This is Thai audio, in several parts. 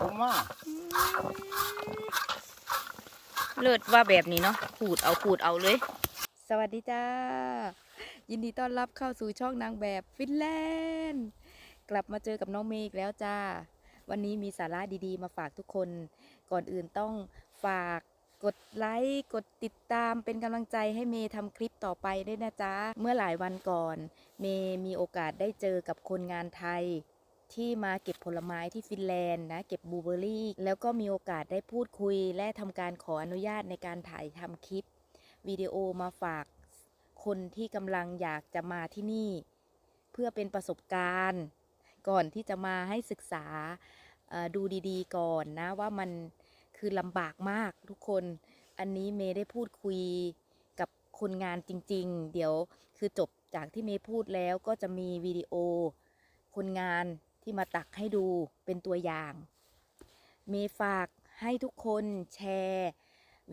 ผมว่าเลิศว่าแบบนี้เนาะขูดเอาขูดเอาเลย สวัสดีจ้า ยินดีต้อนรับเข้าสู่ช่องนางแบบฟินแลนด์ กลับมาเจอกับน้องเมย์อีกแล้วจ้า วันนี้มีสาระดีๆ มาฝากทุกคน ก่อนอื่นต้องฝากกดไลค์กดติดตามเป็นกำลังใจให้เมย์ทำคลิปต่อไปด้วยนะจ๊ะ เมื่อหลายวันก่อน เมย์มีโอกาสได้เจอกับคนงานไทย ที่มาเก็บผลไม้ที่ฟินแลนด์นะเก็บบลูเบอร์รี่ แล้วก็มีโอกาสได้พูดคุย และทำการขออนุญาตในการถ่ายทำคลิปวิดีโอมาฝากคนที่กำลังอยากจะมาที่นี่ เพื่อเป็นประสบการณ์ ก่อนที่จะมาให้ศึกษาดูดีๆ ก่อนนะว่ามันคือลำบากมากทุกคน อันนี้เมย์ได้พูดคุยกับคนงานจริง ๆ เดี๋ยวคือจบจากที่เมย์พูดแล้วก็จะมีวิดีโอคนงาน ที่มาตักให้ดูเป็นตัวอย่าง เมฝากให้ทุกคนแชร์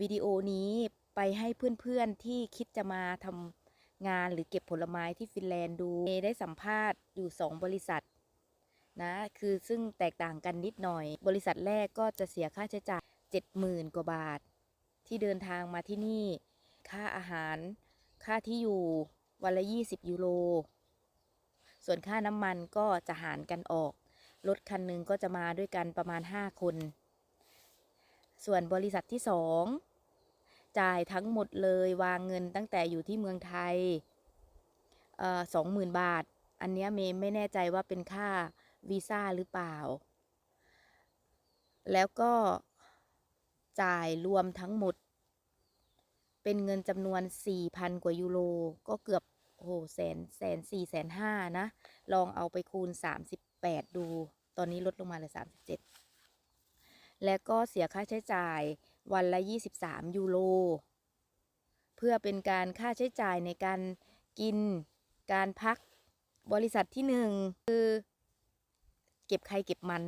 วิดีโอนี้ไปให้เพื่อนๆที่คิดจะมาทำงานหรือเก็บผลไม้ที่ฟินแลนด์ดู เมได้สัมภาษณ์อยู่ 2 บริษัทนะคือซึ่งแตกต่างกันนิดหน่อย บริษัทแรกก็จะเสียค่าใช้จ่าย 70,000 กว่าบาท ที่เดินทางมาที่นี่ ค่าอาหาร ค่าที่อยู่วันละ 20 ยูโร ส่วนค่าน้ำมันก็จะหารกันออก รถคันหนึ่งก็จะมาด้วยกันประมาณ 5 คน ส่วนบริษัทที่ 2 จ่ายทั้งหมดเลยวางเงินตั้งแต่อยู่ที่เมืองไทยสองหมื่นบาท อันนี้เมย์ไม่แน่ใจว่าเป็นค่าวีซ่าหรือเปล่า แล้วก็จ่ายรวมทั้งหมด เป็นเงินจำนวน 4,000 กว่ายูโร ก็เกือบ โอ้โหแสนแสนสี่แสนห้านะ ลองเอาไปคูณ38ดู ตอนนี้ลดลงมาเหลือ37และก็เสียค่าใช้จ่ายวันละ 23 ยูโร เพื่อเป็นการค่าใช้จ่ายในการกินการพักบริษัทที่หนึ่งคือเก็บใครเก็บมัน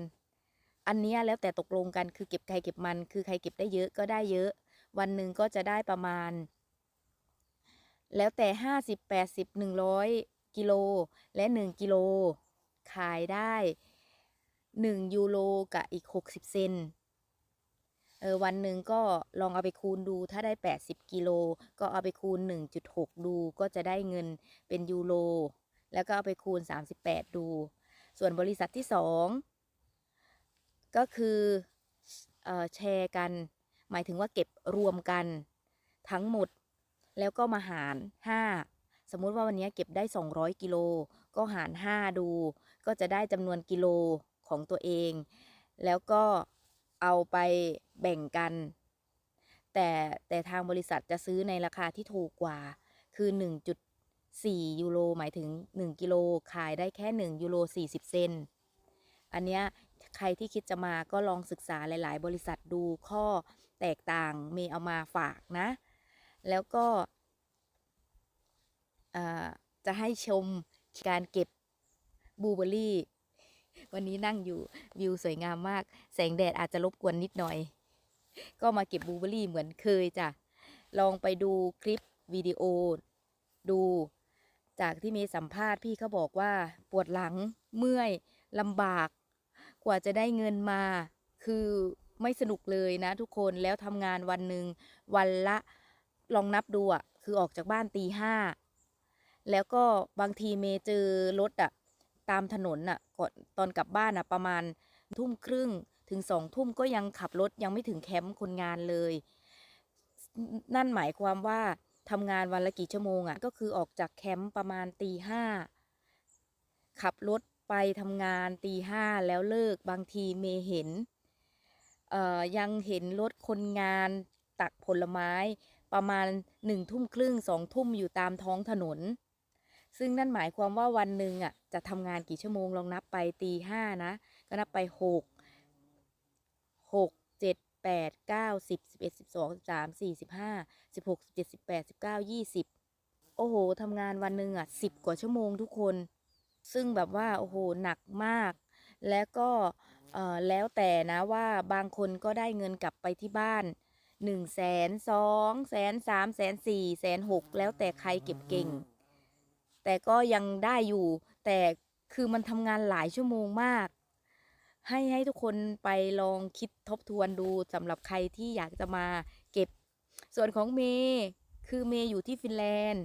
อันนี้แล้วแต่ตกลงกันคือเก็บใครเก็บมัน คือใครเก็บได้เยอะก็ได้เยอะ วันหนึ่งก็จะได้ประมาณ แล้วแต่ห้าสิบแปดสิบหนึ่งร้อยกิโลและหนึ่งกิโล ขายได้หนึ่งยูโรกับอีกหกสิบเซนเออวันหนึ่งก็ลองเอาไปคูณดูถ้าได้แปดสิบกิโล ก็เอาไปคูณหนึ่งจุดหกดูก็จะได้เงินเป็นยูโร แล้วก็เอาไปคูณสามสิบแปดดู ส่วนบริษัทที่สองก็คือเออแชร์กัน หมายถึงว่าเก็บรวมกัน ทั้งหมด แล้วก็มาหาร 5 สมมุติว่าวันนี้เก็บได้ 200 กิโล ก็หาร 5 ดู ก็จะได้จำนวนกิโลของตัวเอง แล้วก็เอาไปแบ่งกัน แต่แต่ทางบริษัทจะซื้อในราคาที่ถูกกว่า คือ 1.4 ยูโร หมายถึง 1 กิโล ขายได้แค่ 1 ยูโร 40 เซนอันเนี้ยใครที่คิดจะมาก็ลองศึกษาหลาย ๆ บริษัทดูข้อแตกต่างมย์เอามาฝากนะ แล้วก็จะให้ชมการเก็บบูเบอร์รี่ วันนี้นั่งอยู่วิวสวยงามมาก แสงแดดอาจจะรบกวนนิดหน่อย ก็มาเก็บบูเบอร์รี่เหมือนเคยจ้ะ ลองไปดูคลิปวิดีโอ ดูจากที่มีสัมภาษณ์พี่เขาบอกว่าปวดหลังเมื่อยลำบาก กว่าจะได้เงินมา คือไม่สนุกเลยนะทุกคนแล้วทำงานวันหนึ่งวันละ ลองนับดูอะ คือออกจากบ้านตีห้า แล้วก็บางทีเมเจอรถอะ ตามถนนอะก่อนตอนกลับบ้านอะ ประมาณทุ่มครึ่งถึงสองทุ่มก็ยังขับรถยังไม่ถึงแคมป์คนงานเลย นั่นหมายความว่าทำงานวันละกี่ชั่วโมงอะ ก็คือออกจากแคมป์ประมาณตีห้าขับรถไปทำงานตีห้าแล้วเลิกบางทีเมเห็นเอ่อยังเห็นรถคนงานตักผลไม้ ประมาณหนึ่งทุ่มครึ่งสองทุ่มอยู่ตามท้องถนน ซึ่งนั่นหมายความว่าวันหนึ่งอะจะทำงานกี่ชั่วโมงลองนับไปตีห้านะก็นับไปหกหกเจ็ดแปดเก้าสิบสิบเอ็ดสิบสองสิบสามสี่สิบห้าสิบหกสิบเจ็ดสิบแปดสิบเก้ายี่สิบโอ้โหทำงานวันหนึ่งอะสิบกว่าชั่วโมงทุกคน ซึ่งแบบว่าโอ้โหหนักมาก แล้วก็เอ่อแล้วแต่นะว่าบางคนก็ได้เงินกลับไปที่บ้าน หนึ่งแสนสองแสนสามแสนสี่แสนหกแล้วแต่ใครเก็บเก่ง แต่ก็ยังได้อยู่ แต่คือมันทำงานหลายชั่วโมงมาก ให้ให้ทุกคนไปลองคิดทบทวนดูสำหรับใครที่อยากจะมาเก็บ ส่วนของเมย์คือเมย์อยู่ที่ฟินแลนด์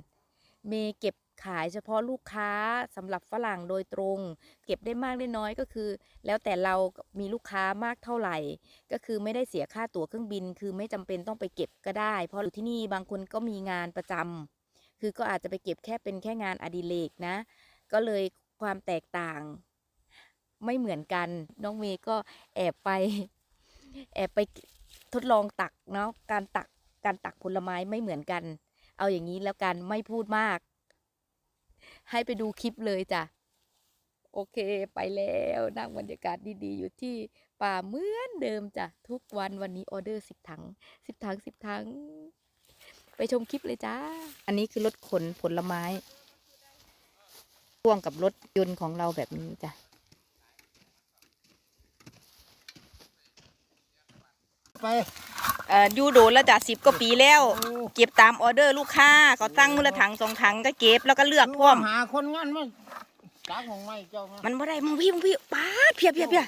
เมย์เก็บ ขายเฉพาะลูกค้าสำหรับฝรั่งโดยตรง เก็บได้มากได้น้อยก็คือ แล้วแต่เรามีลูกค้ามากเท่าไหร่ ก็คือไม่ได้เสียค่าตั๋วเครื่องบิน คือไม่จำเป็นต้องไปเก็บก็ได้ เพราะอยู่ที่นี่บางคนก็มีงานประจำคือก็อาจจะไปเก็บแค่เป็นแค่งานอดิเรกนะ ก็เลยความแตกต่าง ไม่เหมือนกันน้องเมย์ก็แอบไป แอบไปทดลองตักเนาะการตักการตักผลไม้ไม่เหมือนกัน เอาอย่างนี้แล้วกันไม่พูดมาก ให้ไปดูคลิปเลยจ้ะ โอเคไปแล้วนั่งบรรยากาศดีๆ อยู่ที่ป่าเหมือนเดิมจ้ะ ทุกวันวันนี้ออเดอร์สิบถังสิบถังสิบถัง ไปชมคลิปเลยจ้า อันนี้คือรถขนผลไม้พ่วงกับรถยนต์ของเราแบบนี้จ้ะไป เอ่อยูโดนแล้วจ้ะสิบกว่าปีแล้วโอ้เก็บตามออเดอร์ลูกค้าเขาตั้งมือละถังสองถังก็เก็บแล้วก็เลือกพร้อมหาคนงานมาจักของไม่เจ้ามามันบ่ได้มึงพี่มึงพี่ป้าดเพียบเพียบเพียบ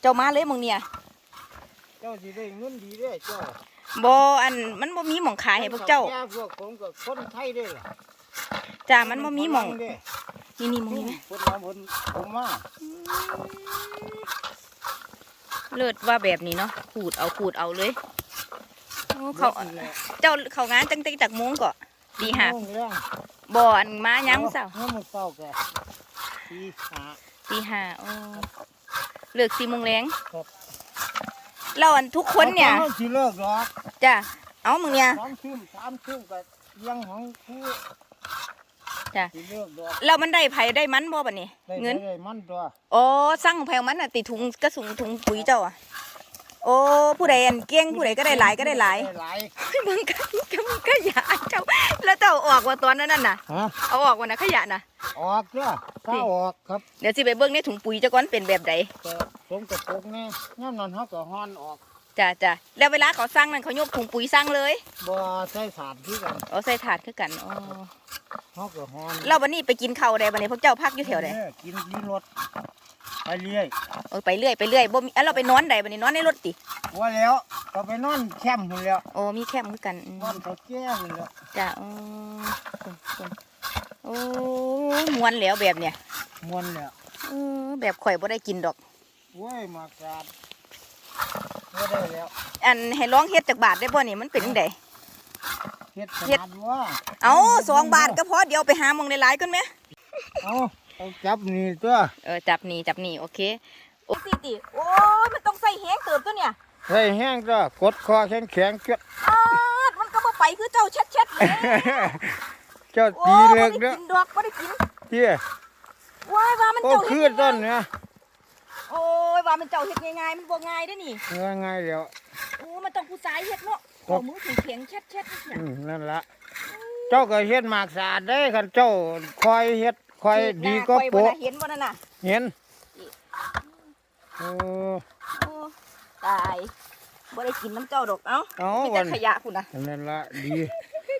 เจ้ามาเลยมึงเนี่ยเจ้าสิได้เงินดีเด้อเจ้าบ่อันมันบ่มีหม่องขายให้พวกเจ้าแก่พวกผมกับคนไทยเด้อล่ะจ้ามันบ่มีหม่องเด้นี่นี่มึงนี่ไหมคนมาคนผมมาเลิศว่าแบบนี้เนาะขูดเอาขูดเอาเลยโอ้ เขาบิดนี่แหละเจ้าเขางานจังแต่จากโมงก็ดีหักโมงแรงบ่อันมายังเศร้าเมื่อมันเศร้าแกตีหาตีห้าโอ้เลิกสี่โมงแรงครับเราอันทุกคนเนี่ยอาสิเลิกหรอกจ้ะเอามึงเนี่ยสองทุ่มสามทุ่มก็เลี้ยังของผู้จ้ะสิเลิกหรอกเรามันได้ไผได้มันบ่บัดนี้ได้เงินได้มันตัวโอ้สั่งแพงมันน่ะติดถุงกระสุงถุงปุ๋ยเจ้าอะ โอ้ผู้ใดอันเก่งผู้ใดก็ได้หลายก็ได้หลายได้หลายมึงก็มึงก็อย่าเจ้า แล้วเจ้าออกว่าตอนนั้นน่ะฮะเอาออกว่านะขยะน่ะออกเด้อถ้าออกครับเดี๋ยวสิไปเบิ่งในถุงปุ๋ยเจ้าก่อนเป็นแบบใดก็สมกับปกแน่ย่ำนั้นเขาก็ฮ้อนออกจ้ะจ้ะแล้วเวลาเขาสั่งนั่นเขายกถุงปุ๋ยสั่งเลยบ่ใส่สารที่กันเอาใส่ถาดคือกันอ๋อเขาก็ฮ้อนแล้ววันนี้ไปกินข้าวได้บัดนี้พวกเจ้าพักอยู่แถวใดเออกินดีรถ ไปเรื่อยเออไปเรื่อยไปเรื่อยบ่มีอะเราไปนอนได้บัดนี้นอนในรถติว่าแล้วก็ไปนอนแคมป์พุ่นแล้วโอ้มีแคมป์คือกันอืมนอนเขาแก้พุ่นแล้วจ้ะอ๋อคนคนโอ้มวนแล้วแบบเนี้ยมวนแล้วเออแบบข่อยบ่ได้กินดอก โว้ยมากราดบ่ได้แล้วอันให้ร้องเฮ็ดจากบาทได้บ่นี่มันเป็นจังได เฮ็ดขเฮ็ด นาดว่าเอาสองบาทก็พอเดี๋ยวไปหาหมองหลายๆกันไหม เอาเอา จับนี่ตัวเออจับนี่จับนี่โอเคโอ้สิติโอ้ยมันต้องใส่แฮงเติบตัวเนี่ยใส่แห้งตัวกดคอแข็งแข็งๆเกอ้าดมันก็บ่ไปคือเจ้าเช็ดๆเลยเจ้าโอ้ตีบ่เลิได้กเด้อกินดอกบ่ได้กินเตี้ยว้ายว่ามันโอ้เจ้าคืเฮ็นดต้นง่ายเนี่ยโอ้ยว่ามันเจ้าเฮ็ดง่ายๆมันบ่ง่ายเด้อนี่เออง่ายแล้วโอ้มันต้องผู้ชายเฮ็ดเนาะครัเอาบมือแข็งๆเช็ดๆเนี่ยอืมนั่นละเจ้าก็เฮ็ดหมากสะอาดได้คันเจ้าคอยเฮ็ด คอยดีก็ข่อยบ่โปะน่ะเห็นบ่นั่นน่ะเห็นโอ้โอ้ตายบ่ได้กินน้ำเจ้าดอกเอ้าเอามีวัแต่นขยะพุ่นน่ะนั่นละดี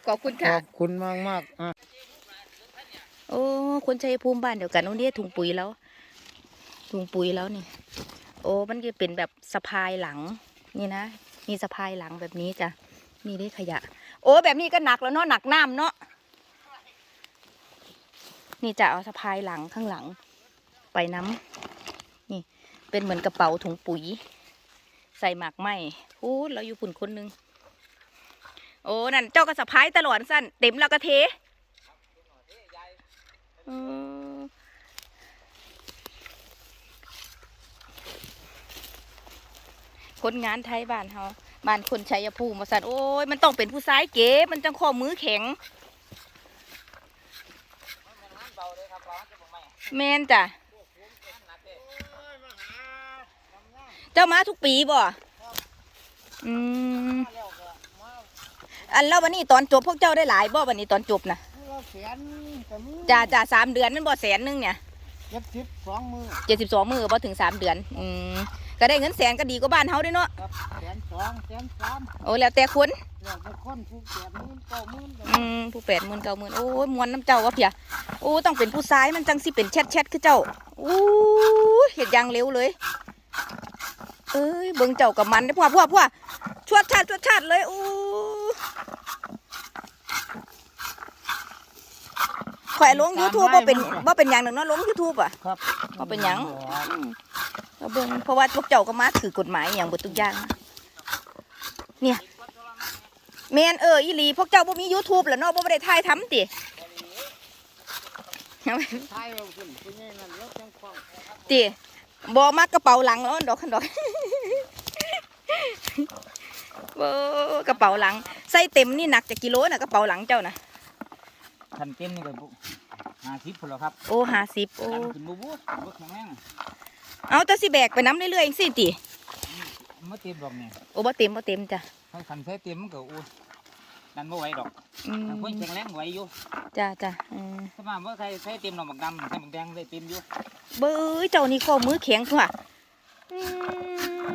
ขอบคุณขค่ะอบคุณมากมากๆอะโอ้คนชัยภูมิบ้านเดียวกันโอ้เนี่ยถุงปุ๋ยแล้วถุงปุ๋ยแล้วนี่ โอ้มันจะเป็นแบบสะพายหลัง นี่นะมีสะพายหลังแบบนี้จ้ะนี่ได้ขยะ โอ้แบบนี้ก็หนักแล้วเนาะหนักน้ำเนาะ นี่จะเอาสะพายหลังข้างหลัง ไปน้ำนี่ เป็นเหมือนกระเป๋าถุงปุ๋ย ใส่หมากไหมพูดเราอยู่ปุ่นคนหนึง โอ้ นั่นเจ้าก็สะพายตลอดสั้นเต็มแล้วก็เทอคนงานไทยบ้านเฮาบ้านคนชัยภูมิมาสั่นโอ้ยมันต้องเป็นผู้ซ้ายเก๋มันจังข้อมือแข็ง แมนจ้ะเจ้ามาทุกปีบ่อืมอันแล้ววันนี้ตอนจบพวกเจ้าได้หลายบ่วันนี้ตอนจบนะเราแสนก็มีจ้าจ้าสามเดือนนั่นบ่แสนหนึงเนี่ยเจ็ดสิบสองมือเจ็ดสิบสองมือพอถึงสามเดือน อืมก็ได้เงินแสนก็ดีกว่าบ้านเฮาเด้วยเนาะครับแสนส องแสนสามโอ้แล้วแต่คนแล้วแต่คนผู้แปดหมื่นเก้าหมื่นอืมผู้แปดหมื่นเก้าหมื่นโอ้ยมวนน้ำเจ้าวะเพียโอ้ต้องเป็นผู้ซ้ายมันจังสิเป็นแชทแชทคือเจ้าอู้เห็ดอยางเร็วเลย เอ้ยเบิ่งเจ้ากับมันได้อพ่อพ่อพ่อชวดชาติชวดชาติเลยอู้ข่อยลง YouTube บ่เป็นบ่เป็นหยังหนึ่งเนาะลง YouTube อะครับบ่เป็นหยังอืมเราเบิ่งเพราะว่าพวกเจ้าก็มาถือกฎหมายอหย่างเบดทุกอย่างนะ เนี่ยแมนเอออีหลีพวกเจ้าบ่มี YouTube แล้วเนาะบ่ได้ถ่ายทำติใช่เอาขึ้นเป็นไงนั่นแล้วจังคล้องติบ่มากระเป๋าหลังแล้วดอกคันดอกเบ่กระเป๋าหลังใส่เต็มนี่หนักจะกิโลน่ะกระเป๋าหลังเจ้าน่ะคันเต็มนี่ก็ห้าสิบพนแล้วครับ โอ้50โอ้ดันขึ้นบูบูบูแข็งแรงเอาแต่สิแบกไปน้ำเรื่อยๆจังซี่ติ มาเต็มดอกเนี่ยโอ้บ่เต็มบ่เต็มจ้ะถ้าคันใช้เต็มมันก็อู้ดันบ่ไหวดอกอืมถ้าคนแข็งแรงไหวอยู่จ้ะจ้ะอืมถ้ามาเมื่อใครใช้เต็มดอกบักดำใช้บักแดงได้เต็มอยู่เบ้ยเจ้านี่ข้อมือแข็งกว่าอื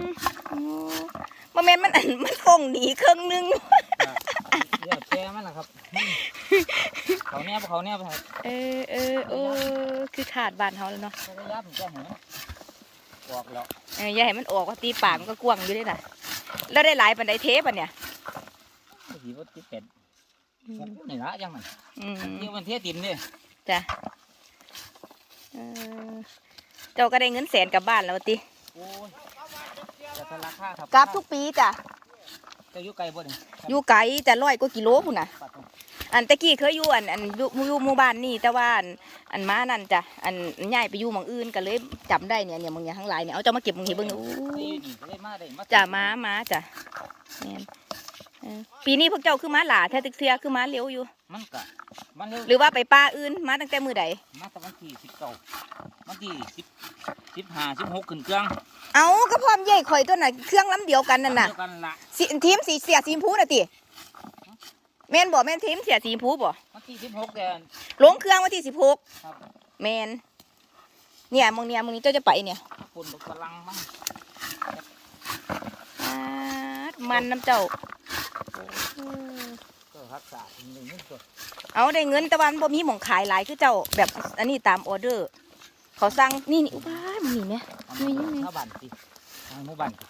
มโอ้บ่แม่นมันอันมันฟงหนีครึ่งหนึง เดี๋ยวแช่มันล่ะครับเขาแนบเขาแนบครับเออเออเออคือขาดบ้านเฮาแล้วเนาะก็ยับมันก็เหมื อนออกแล้วเอออย่าให้มันออกว่าตีปากมันก็กว้างอยู่ได้น่ะ แล้วได้หลายปานใดเทปอะเนี่ยสีว่าติดเป็ดนี่ละจังมันอืมเดี๋ยวมันเทติมเนี่ยจ้ะเออเจ้าก็ได้เงินแสนกลับบ้านแล้วติโอ้ยจะทะราคาครับกลับทุกปีจ้ะจะอยู่ไกลบ่เนี่ยอยู่ไกลแต่ร้อยกว่ากิโลพุ่นน่ะ อันตะกี้เคยอยู่อันอันอยู่อยู่หมู่บ้านนี่แต่ว่าอันอันม้านั่นจ้ะอันย้ายไปอยู่หมองอื่นก็เลยจำได้เนี่ยเนี่ยมึงอย่างทั้งหลายเนี่ยเอาเจ้ามาเก็บมึงเห็นเบิ่งดูนี่นี่ก็ได้มาได้มาจ้ะม้าม้าจ้ะแม่นเออปีนี้พวกเจ้าคือม้าหลาแท้ตึกเสียคือม้าเลี้ยวอยู่ มันก็มันเร็วหรือว่าไปป้าอื่นมาตั้งแต่มือใดมาแต่วันที่สิบเก้าวันที่สิบสิบห้าสิบหกขึ้นเครื่องเอาก็พร้อมใหญ่ข่อยตัวน่ะเครื่องลำเดียวกันนั่นน่ะเดียวกันละสีทีมสีเสียสีชมพูน่ะติ แม่นบ่แม่นทีมเสียสีชมพูบ่วันที่สิบหกเดือน ลงเครื่องวันที่สิบหกครับ แม่นเนี่ยมึงเนี่ยมึงนี้เจ้าจะไปเนี่ยคนบักพลังมั้งอ่ามันน้ำเจ้าก็รักษาหนึ่งนี่ตัวเอาได้เงินแต่วามันบ่มีหม่องขายหลายคือเจ้าแบบอันนี้ตามออเดอร์ เขาสั่งนี่นี่อุบ้านมันนี่แหม เอานี่มานี่ หน้าบ้านสิเอาหมู่บ้านสิ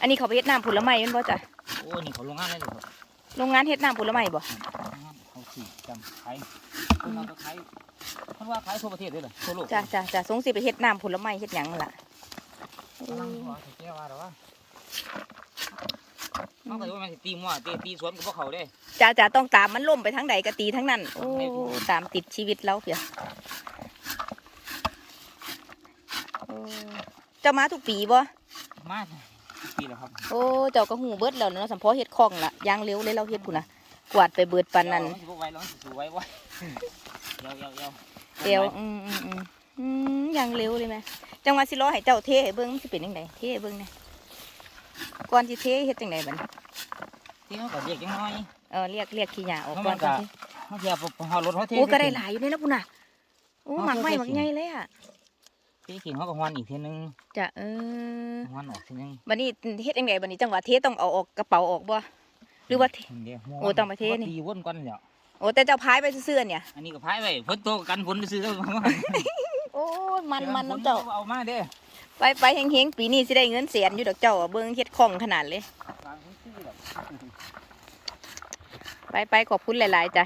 อันนี้เขาไปเฮ็ดน้ำผลไม้แมันบ่จ้ะโอ้นี่เขาโรงงานเลยครับ โรงงานเฮ็ดน้ำผลไม้บ่โรงงานเขาสี่จำขายคนเราก็ขายคนว่าขายทั่วประเทศเลยเหรอทั่วโลกจ้ะจ้ะจ้ะสงสิไปเฮ็ดน้ำผลไม้เฮ็ดหยังนั่นล่ะกำลังหัวใส่แก้วว่าหรอวะมันก็ว่ามันสิตีมั่วตีตีสวนกับพวกเขาเด้จ้ะจ้ะต้องตามมันล่มไปทางใดก็ตีทั้งนั้นโอ้ตามติดชีวิตเราเพียโอ้เจ้ามาทุกปีบ่มา ปีแล้วครับโอ้เจ้าก็หูเบิดแล้วเนาะสัมพอเฮ็ดคล่องล่ะยางเร็วเลยเราเฮ็ดพุ่นน่ะกวาดไปเบิดปานนั้นเราสิบ่ไหวเราสิสู้ไหววะเยาเยาเยาเดียวอืมอืมอืมอืมยางเร็วเลยแม่จังหวะสิรอให้เจ้าเทให้เบิ่งมันสิเป็นจังไดเทให้เบิ่งแหน่ก่อนสิเทเฮ็ดจังไดบัดนี้ที่เขาก็เรียกจังน้อยเออเรียกเรียกขี้หญ้าออกแล้วก่มัอนนก่ก็อนสิเขาจะเอาพอรถเขาเทโอ้ก็ได้หลายอยู่นี่นะพุ่นน่ะโอ้หมักไหม้หมักใหญ่เลยอะ ที่กินเขาก็ฮวนอีกทีนึงจะเออฮวนออกทีนึงบัดนี้เฮ็ดจังไดบัดนี้จังหวะเทต้องเอาออกกระเป๋าออกบ่หรือว่าเทเดี๋ยวโอ้ต้องไปเทนี่ตีวนก่อนเดี๋ยวโอ้แต่เจ้าพายไปซื่อเนี่ยอันนี้ก็พายไว้ฝนตกันฝนซื้อแล้วโอ้มันมันน้ำเจ้าเอามาเด้อไปไปเฮงๆปีนี้สิได้เงินแสนอยู่ดอกเจ้าเบิ่งเฮ็ดคล่องขนาดเลย ไปไปขอบคุณหลาย ๆ จ้ะ